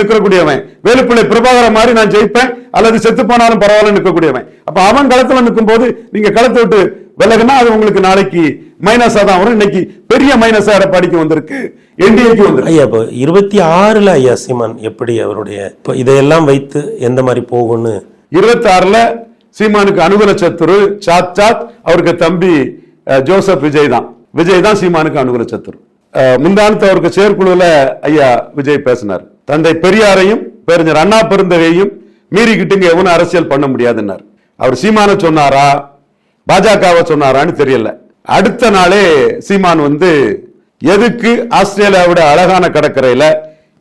Speaker 2: நிற்கக்கூடியவன். வேலுப்பிள்ளை பிரபாகரன் மாதிரி நான் ஜெயிப்பேன் அல்லது செத்து போனாலும் பரவாயில்ல நிற்கக்கூடியவன். அப்ப அவன் களத்துல நிற்கும் போது நீங்க களத்தை விட்டு விலகுனா அது உங்களுக்கு நாளைக்கு மைனஸா தான் வரும். இன்னைக்கு பெரிய மைனஸா எடப்பாடிக்கு வந்திருக்கு. என்டிஏக்கு வந்திருக்கு.
Speaker 1: ஐயா இப்போ இருபத்தி ஆறுல ஐயா சீமான் எப்படி அவருடைய இப்போ இதையெல்லாம் வைத்து எந்த மாதிரி போகும்னு?
Speaker 2: இருபத்தி ஆறுல சீமானுக்கு அனுகூல சத்துரு சாத் சாத் அவருக்கு தம்பி ஜோசப் விஜய் தான். விஜய் தான் சீமானுக்கு அனுகூல சத்துரு. முந்தானத்து அவருக்கு செயற்குழுல ஐயா விஜய் பேசினார். தந்தை பெரியாரையும் பெருஞ்சர் அண்ணா பெருந்தகையும் மீறிக்கிட்டுங்க எவனும் அரசியல் பண்ண முடியாதுன்னார். அவர் சீமான சொன்னாரா பாஜகவை சொன்னாரான்னு தெரியல. அடுத்த நாளே சீமான் வந்து எதுக்கு ஆஸ்திரேலியாவோட அழகான கடற்கரையில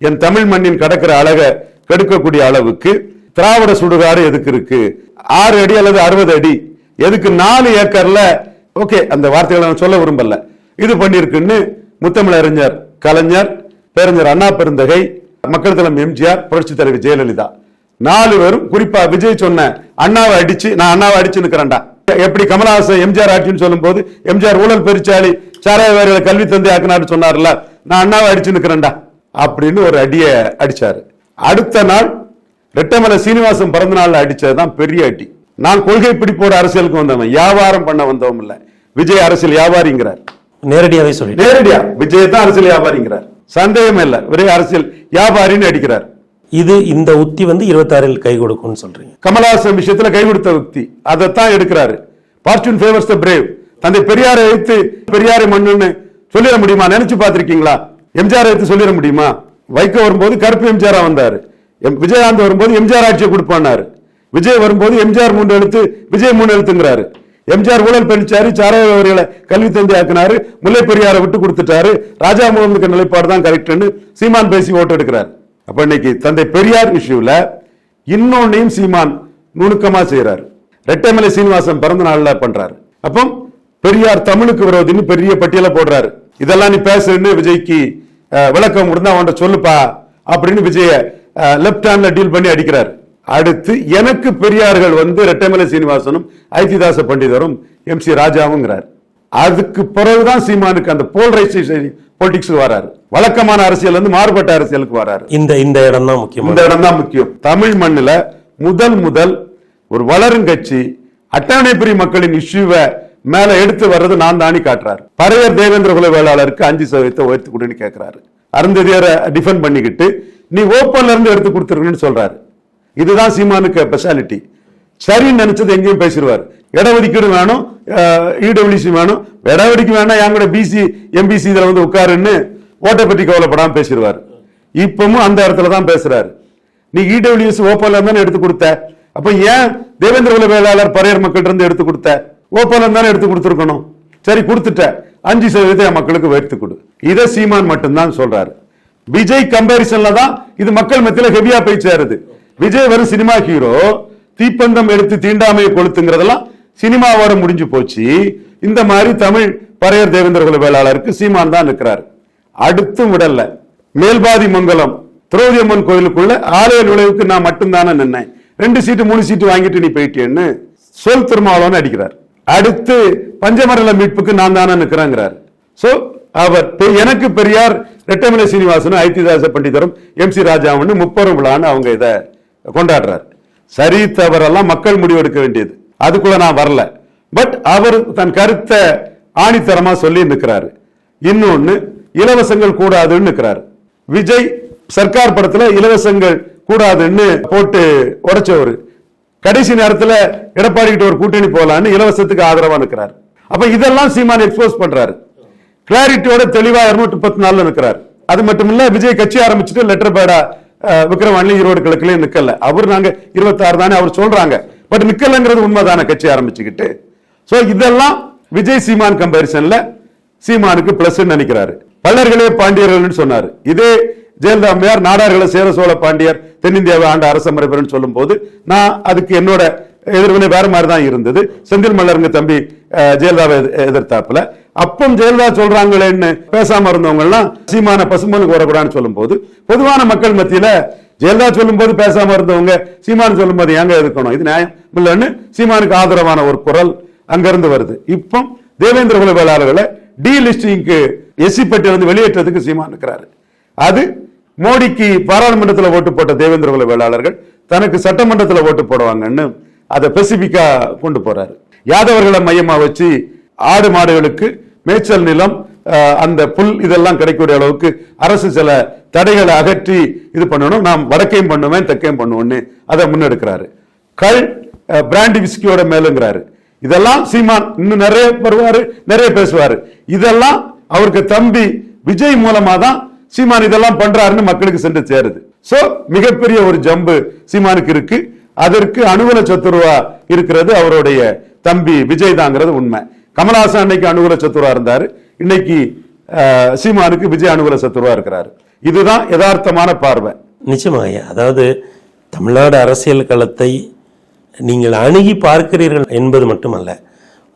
Speaker 2: என் தமிழ் மண்ணின் கடற்கரை அழக கெடுக்கக்கூடிய அளவுக்கு திராவிட சுடுகாடு எதுக்கு இருக்கு? ஆறு அடி அல்லது அறுபது அடி. எதுக்கு நாலு ஏக்கர்ல? ஓகே அந்த வார்த்தைகளை நான் சொல்ல விரும்பல. இது பண்ணியிருக்குன்னு முத்தமிழறிஞர் கலைஞர் பேரறிஞர் அண்ணா பெருந்தகை மக்கள் தலைமை எம்ஜிஆர் புரட்சி தலைவி ஜெயலலிதா. நாலு பேரும் குறிப்பா விஜய் சொன்ன அண்ணாவை அடிச்சு நான் அண்ணாவை அடிச்சு நிக்கிறேன்டா. எப்படி கமலஹாசன் எம்ஜிஆர் ஆட்சின்னு சொல்லும்போது எம்ஜிஆர் ஊழல் பெருச்சாளி சாராயவாரிகளை கல்வி தந்தை ஆக்கினாரு சொன்னார்ல நான் அண்ணாவை அடிச்சு நிக்கிறேன்டா. அப்படின்னு ஒரு அடியை அடிச்சாரு. அடுத்த நாள் ரெட்டமலை சீனிவாசன் பிறந்த நாள் அடிச்சது தான் பெரிய அடி. நான் கொள்கை பிடிப்போட அரசியலுக்கு வந்தவன் வியாபாரம் பண்ண வந்தவன் இல்லை. விஜய் அரசியல் வியாபாரிங்கிறார்.
Speaker 1: நேரடியாவே சொல்லி
Speaker 2: நேரடியா. விஜய் தான் அரசியல் வியாபாரிங்கிறார். சந்தேகம் இல்லை. விஜய் அரசியல் வியாபாரின்னு அடிக்கிறார்.
Speaker 1: இது இந்த உத்தி வந்து இருபத்தாறில் கை கொடுக்கும்னு சொல்றீங்க.
Speaker 2: கமலஹாசன் விஷயத்துல கை கொடுத்த உத்தி. அதைத்தான் எடுக்கிறாரு. பார்ச்சூன் ஃபேவர்ஸ் த பிரேவ் தந்தை பெரியாரை எழுத்து பெரியாரை மண்ணுன்னு சொல்லிட முடியுமா? நினைச்சு பார்த்திருக்கீங்களா? எம்ஜிஆர் எழுத்து சொல்லிட முடியுமா? வைக்க வரும்போது கருப்பு எம்ஜிஆரா வந்தாரு. விஜயகாந்த் வரும்போது எம்ஜிஆர் ஆட்சியை கொடுப்பானார். விஜய் வரும்போது எம்ஜிஆர் மூன்று எழுத்து விஜய் மூணு எழுத்துங்கிறாரு. எம்ஜிஆர் ஊழல் பெருச்சாரு சாராயவர்களை கல்வி தந்தி ஆக்கினாரு முல்லை பெரியாரை விட்டு கொடுத்துட்டாரு. ராஜா முகமதுக்கு நிலைப்பாடு தான் கரெக்ட்னு சீமான் பேசி ஓட்டு எடுக்கிறார். அப்ப இன்னைக்கு தந்தை பெரியார் இஷ்யூல இன்னொன்னையும் சீமான் நுணுக்கமா செய்யறாரு ரெட்டைமலை சீனிவாசன் பிறந்த நாள்ல பண்றாரு. அப்போ பெரியார் தமிழுக்கு விரோதின்னு பெரிய பட்டியல போடுறாரு. இதெல்லாம் நீ பேசுன்னு விஜய்க்கு விளக்கம் இருந்தா அவன்கிட்ட சொல்லுப்பா அப்படின்னு விஜய லெப்ட் ஹேண்ட்ல டீல் பண்ணி அடிக்கிறார். அடுத்து எனக்கு பெரியார்கள் வந்து ரெட்டைமலை சீனிவாசனும் ஐத்திதாச பண்டிதரும் எம் சி ராஜாவுங்கிறார். அதுக்கு பிறகுதான் சீமானுக்கு அந்த போல்ரைசேஷன் பொலிட்டிக்ஸ் வராரு. வழக்கமான அரசியல் வந்து மாறுபட்ட அரசியலுக்கு வராரு.
Speaker 1: இந்த இந்த இடம் தான் முக்கியமான
Speaker 2: இந்த இடம் தான் முக்கியம். தமிழ் மண்ணுல முதல் முதல் ஒரு வளரும் கட்சி அட்டவணை பிரிவு மக்களின் இஷ்யூவை மேல எடுத்து வர்றது நான் தானி காட்டுறாரு. பறையர் தேவேந்திர குல வேளாளருக்கு அஞ்சு சதவீதத்தை உயர்த்தி கொடுன்னு கேட்கிறாரு அருந்ததியரை டிஃபெண்ட் பண்ணிக்கிட்டு நீ ஓப்பன்ல இருந்து எடுத்து கொடுத்துருங்கன்னு சொல்றாரு. இதுதான் சீமானுக்கு ஸ்பெஷாலிட்டி சரின்னு நினைச்சது எங்கேயும் பேசிடுவார். இடஒதுக்கீடு வேணும் இடபிள்யூசி வேணும். இடஒதுக்கி வேணா என் கூட பிசி எம்பிசி இதில் வந்து உட்காருன்னு ஓட்டை பற்றி கவலைப்படாம பேசிடுவார். இப்பவும் அந்த இடத்துல தான் பேசுறாரு. நீ இடபிள்யூஎஸ் ஓப்பன்ல இருந்தானே எடுத்து கொடுத்த? அப்ப ஏன் தேவேந்திர குல வேளாளர் பறையர் மக்கள் இருந்து எடுத்து கொடுத்த? ஓப்பன்ல இருந்தானே எடுத்து கொடுத்துருக்கணும். சரி கொடுத்துட்ட. அஞ்சு சதவீதம் என் மக்களுக்கு வைத்து கொடு. இதை சீமான் மட்டும்தான் சொல்றாரு. விஜய் கம்பேரிசன்ல தான் இது மக்கள் மத்தியில ஹெவியா போய் சேருது. விஜய் வரும் சினிமா ஹீரோ தீப்பந்தம் எடுத்து தீண்டாமையை கொளுத்துங்கிறதெல்லாம் சினிமாவோட முடிஞ்சு போச்சு. இந்த மாதிரி தமிழ் பறையர் தேவேந்திரகுல வேளாளருக்கு சீமான் தான் இருக்கிறார் அடுத்தும் விடல. மேல்பாதி மங்கலம் திரௌதி அம்மன் கோயிலுக்குள்ள ஆலய நுழைவுக்கு நான் மட்டும்தானே நின்னேன். ரெண்டு சீட்டு மூணு சீட்டு வாங்கிட்டு நீ போயிட்டேன்னு சொல் திருமாவளவன் அடிக்கிறார். அடுத்து பஞ்சமரல மீட்புக்கு நான் தானே நிற்கிறேங்கிறார். சோ அவர் எனக்கு பெரியார் ரெட்டமலை சீனிவாசனும் ஐத்திதாச பண்டிதரும் எம் சி ராஜாவும் முப்பெரும் விழான்னு அவங்க இதை கொண்டாடுறார். சரி தவறெல்லாம் மக்கள் முடிவெடுக்க வேண்டியது. அதுக்குள்ள நான் வரல. பட் அவர் தன் கருத்தை ஆணித்தரமா சொல்லி நிற்கிறாரு இன்னொன்னு இலவசங்கள் கூடாதுன்னு நிற்கிறாரு விஜய் சர்க்கார் படத்துல இலவசங்கள் கூடாதுன்னு போட்டு உடைச்சவர். கடைசி நேரத்துல எடப்பாடி கிட்ட ஒரு கூட்டணி போலான்னு இலவசத்துக்கு ஆதரவா நிற்கிறார் அப்ப இதெல்லாம் சீமான் எக்ஸ்போஸ் பண்றாரு. கிளாரிட்டியோட தெளிவா இருநூத்தி பத்து நாலுல நிற்கிறார் அது மட்டும் இல்ல விஜய் கட்சி ஆரம்பிச்சுட்டு லெட்டர் பேடா விக்ரவாணி ஈரோடு கிழக்குலயும் நிக்கல. அவர் நாங்க இருபத்தாறு தானே அவர் சொல்றாங்க. பட் நிக்கலங்கிறது உண்மைதானே கட்சி ஆரம்பிச்சுக்கிட்டு. சோ இதெல்லாம் விஜய் சீமான் கம்பேரிசன்ல சீமானுக்கு பிளஸ் நினைக்கிறாரு. பல்லர்களே பாண்டியர்கள்னு சொன்னாரு. இதே ஜெயலலிதா அம்மையார் நாடார்களை சேர சோழ பாண்டியர் தென்னிந்தியாவை ஆண்ட அரச மரபுன்னு சொல்லும் போது நான் அதுக்கு என்னோட எதிர்வினை வேற மாதிரி தான் இருந்தது. செந்தில் மல்லருங்க தம்பி ஜெயலலிதாவை எதிர்த்தாப்புல. அப்பம் ஜெயலலிதா சொல்றாங்களேன்னு பேசாம இருந்தவங்க எல்லாம் சீமான பசுமனுக்கு வரக்கூடாதுன்னு சொல்லும் போது பொதுவான மக்கள் மத்தியில ஜெயலலிதா சொல்லும் போது பேசாம இருந்தவங்க சீமான் சொல்லும் போது எங்க எதுக்கணும் இது நியாயம் இல்லைன்னு சீமானுக்கு ஆதரவான ஒரு குரல் அங்கிருந்து வருது. இப்போ தேவேந்திர குல வேளாளர்களை டி லிஸ்டிங்க்கு எஸ்சி பட்டியல் வெளியேற்றதுக்கு சீமான் இருக்கிறாரு அது மோடிக்கு பாராளுமன்றத்தில் ஓட்டு போட்ட தேவேந்திர குல வேளாளர்கள் தனக்கு சட்டமன்றத்தில் ஓட்டு போடுவாங்கன்னு அதை பெசிபிக்கா கொண்டு போறாரு. யாதவர்களை மையமா வச்சு ஆடு மாடுகளுக்கு மேய்ச்சல் நிலம் அந்த புல் இதெல்லாம் கிடைக்கக்கூடிய அளவுக்கு அரசு சில தடைகளை அகற்றி இது பண்ணணும். நாம் வடக்கையும் பண்ணுவேன் தெற்கையும் பண்ணுவோன்னு அதை முன்னெடுக்கிறாரு. கள் பிராண்டி விஸ்கியோட மேலுங்கிறாரு. இதெல்லாம் சீமான் இன்னும் நிறைய வருவாரு நிறைய பேசுவாரு. இதெல்லாம் அவருக்கு தம்பி விஜய் மூலமா தான் சீமான் இதெல்லாம் பண்றாருன்னு மக்களுக்கு சென்று சேருது. சோ மிகப்பெரிய ஒரு ஜம்பு சீமானுக்கு இருக்கு. அதற்கு அனுகூல சத்துருவா இருக்கிறது அவருடைய தம்பி விஜய் தாங்கிறது உண்மை. கமலஹாசன் அன்னைக்கு அனுகூல சத்துருவா இருந்தார். இன்னைக்கு சீமானுக்கு விஜய் அனுகூல சத்துருவா இருக்கிறாரு. இதுதான் யதார்த்தமான பார்வை.
Speaker 1: நிச்சயமாக அதாவது தமிழ்நாடு அரசியல் களத்தை நீங்கள் அணுகி பார்க்கிறீர்கள் என்பது மட்டுமல்ல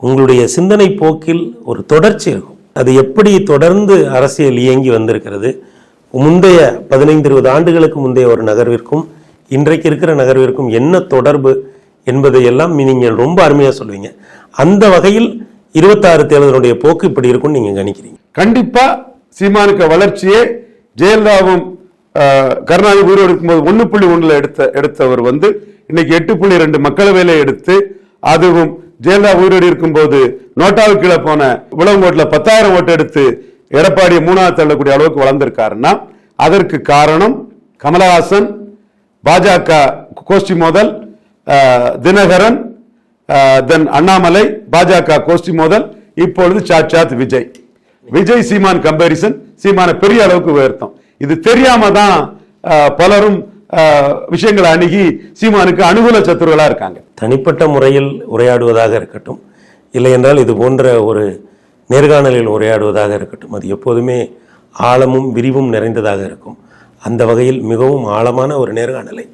Speaker 1: உங்களுடைய சிந்தனை போக்கில் ஒரு தொடர்ச்சி இருக்கும். அது எப்படி தொடர்ந்து அரசியல் இயங்கி வந்திருக்கிறது? முந்தைய பதினைந்து இருபது ஆண்டுகளுக்கு முந்தைய ஒரு நகர்விற்கும் இன்றைக்கு இருக்கிற நகர்விற்கும் என்ன தொடர்பு என்பதையெல்லாம் நீங்கள் ரொம்ப அருமையாக சொல்லுவீங்க. அந்த வகையில் இருபத்தாறு தேர்தலுடைய போக்கு இப்படி இருக்கும்னு நீங்கள் கணிக்கிறீங்க.
Speaker 2: கண்டிப்பா சீமானுக்கு வளர்ச்சியே ஜெயலலிதாவும் கருணாநிதி உயிரோடு இருக்கும்போது ஒன்று புள்ளி ஒன்றில் எடுத்த எடுத்தவர் வந்து இன்னைக்கு எட்டு புள்ளி ரெண்டு மக்களவையில எடுத்து அதுவும் ஜெயலலிதா உயிரோடு இருக்கும்போது நோட்டாவுக்கு கீழே போன விளங்கோட்டுல பத்தாயிரம் ஓட்டு எடுத்து எடப்பாடியை மூணாவது தள்ளக்கூடிய அளவுக்கு வளர்ந்திருக்காருன்னா அதற்கு காரணம் கமலஹாசன் பாஜக கோஷ்டி மோதல் தினகரன் தென் அண்ணாமலை பாஜக கோஷ்டி மோதல் இப்பொழுது சாட்சாத் விஜய். விஜய் சீமான் கம்பேரிசன் சீமான பெரிய அளவுக்கு உயர்த்தம். இது தெரியாம தான் பலரும் விஷயங்களை அணுகி சீமானுக்கு அனுகூல சத்துருகளாக இருக்காங்க.
Speaker 1: தனிப்பட்ட முறையில் உரையாடுவதாக இருக்கட்டும். இல்லை என்றால் இது போன்ற ஒரு நேர்காணலில் உரையாடுவதாக இருக்கட்டும். அது எப்போதுமே ஆழமும் விரிவும் நிறைந்ததாக இருக்கும். அந்த வகையில் மிகவும் ஆழமான ஒரு நேர்காணலை.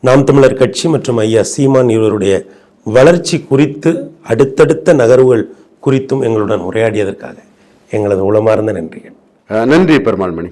Speaker 1: நாம் தமிழர் கட்சி மற்றும் ஐயா சீமான் இருவருடைய வளர்ச்சி குறித்து அடுத்தடுத்த நகர்வுகள் குறித்தும் எங்களுடன் உரையாடியதற்காக எங்களது உளமார்ந்த நன்றிகள்.
Speaker 2: நன்றி பெருமாள்மணி.